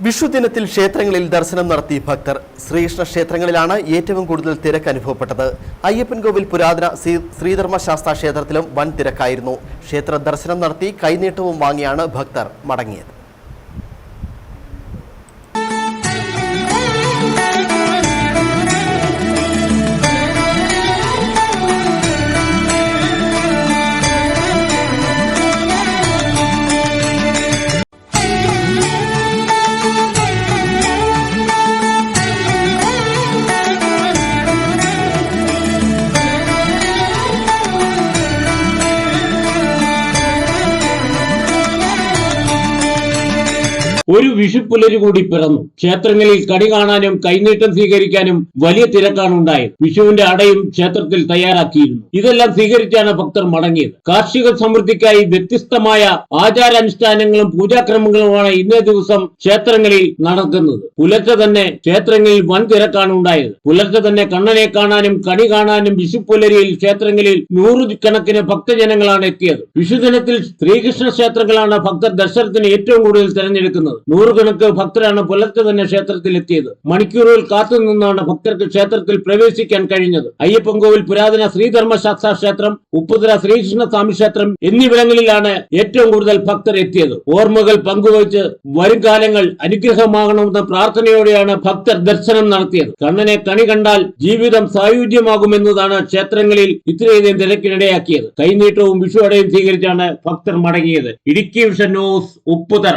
വിഷു ദിനത്തിൽ ക്ഷേത്രങ്ങളിൽ ദർശനം നടത്തി ഭക്തർ. ശ്രീകൃഷ്ണ ക്ഷേത്രങ്ങളിലാണ് ഏറ്റവും കൂടുതൽ തിരക്ക് അനുഭവപ്പെട്ടത്. അയ്യപ്പൻകോവിൽ പുരാതന ശ്രീ- ശ്രീധർമ്മശാസ്ത്ര ക്ഷേത്രത്തിലും വൻ തിരക്കായിരുന്നു ക്ഷേത്ര ദർശനം നടത്തി കൈനീട്ടവും വാങ്ങിയാണ് ഭക്തർ മടങ്ങിയത്. ഒരു വിഷുപ്പുലരി കൂടി പിറന്നു. ക്ഷേത്രങ്ങളിൽ കണി കാണാനും കൈനീട്ടം സ്വീകരിക്കാനും വലിയ തിരക്കാണ് ഉണ്ടായത്. വിഷുവിന്റെ അടയും ക്ഷേത്രത്തിൽ തയ്യാറാക്കിയിരുന്നു. ഇതെല്ലാം സ്വീകരിച്ചാണ് ഭക്തർ മടങ്ങിയത്. കാർഷിക സമൃദ്ധിക്കായി വ്യത്യസ്തമായ ആചാരാനുഷ്ഠാനങ്ങളും പൂജാക്രമങ്ങളുമാണ് ഇന്നേ ദിവസം ക്ഷേത്രങ്ങളിൽ നടക്കുന്നത്. പുലർച്ചെ തന്നെ ക്ഷേത്രങ്ങളിൽ വൻ തിരക്കാണ് ഉണ്ടായത്. പുലർച്ചെ തന്നെ കണ്ണനെ കാണാനും കണി കാണാനും വിഷുപ്പുലരിയിൽ ക്ഷേത്രങ്ങളിൽ നൂറുകണക്കിന് ഭക്തജനങ്ങളാണ് എത്തിയത്. വിഷുദിനത്തിൽ ശ്രീകൃഷ്ണ ക്ഷേത്രങ്ങളാണ് ഭക്തർ ദർശനത്തിന് ഏറ്റവും കൂടുതൽ തിരഞ്ഞെടുക്കുന്നത്. നൂറുകണക്ക് ഭക്തരാണ് പുലർച്ചെ തന്നെ ക്ഷേത്രത്തിൽ എത്തിയത് മണിക്കൂറുകൾ കാത്തുനിന്നാണ് ഭക്തർക്ക് ക്ഷേത്രത്തിൽ പ്രവേശിക്കാൻ കഴിഞ്ഞത്. അയ്യപ്പൻകോവിൽ പുരാതന ശ്രീധർമ്മശാസ്ത്ര ക്ഷേത്രം ഉപ്പുതര ശ്രീകൃഷ്ണ സ്വാമി ക്ഷേത്രം എന്നിവിടങ്ങളിലാണ് ഏറ്റവും കൂടുതൽ ഭക്തർ എത്തിയത്. ഓർമ്മകൾ പങ്കുവച്ച് വരും കാലങ്ങൾ അനുഗ്രഹമാകണമെന്ന പ്രാർത്ഥനയോടെയാണ് ഭക്തർ ദർശനം നടത്തിയത്. കണ്ണനെ കണി കണ്ടാൽ ജീവിതം സായുജ്യമാകുമെന്നതാണ് ക്ഷേത്രങ്ങളിൽ ഇത്രയധികം തിരക്കിനിടയാക്കിയത്. കൈനീട്ടവും വിഷു അടയും സ്വീകരിച്ചാണ് ഭക്തർ മടങ്ങിയത്. Idukki vision news Upputhara.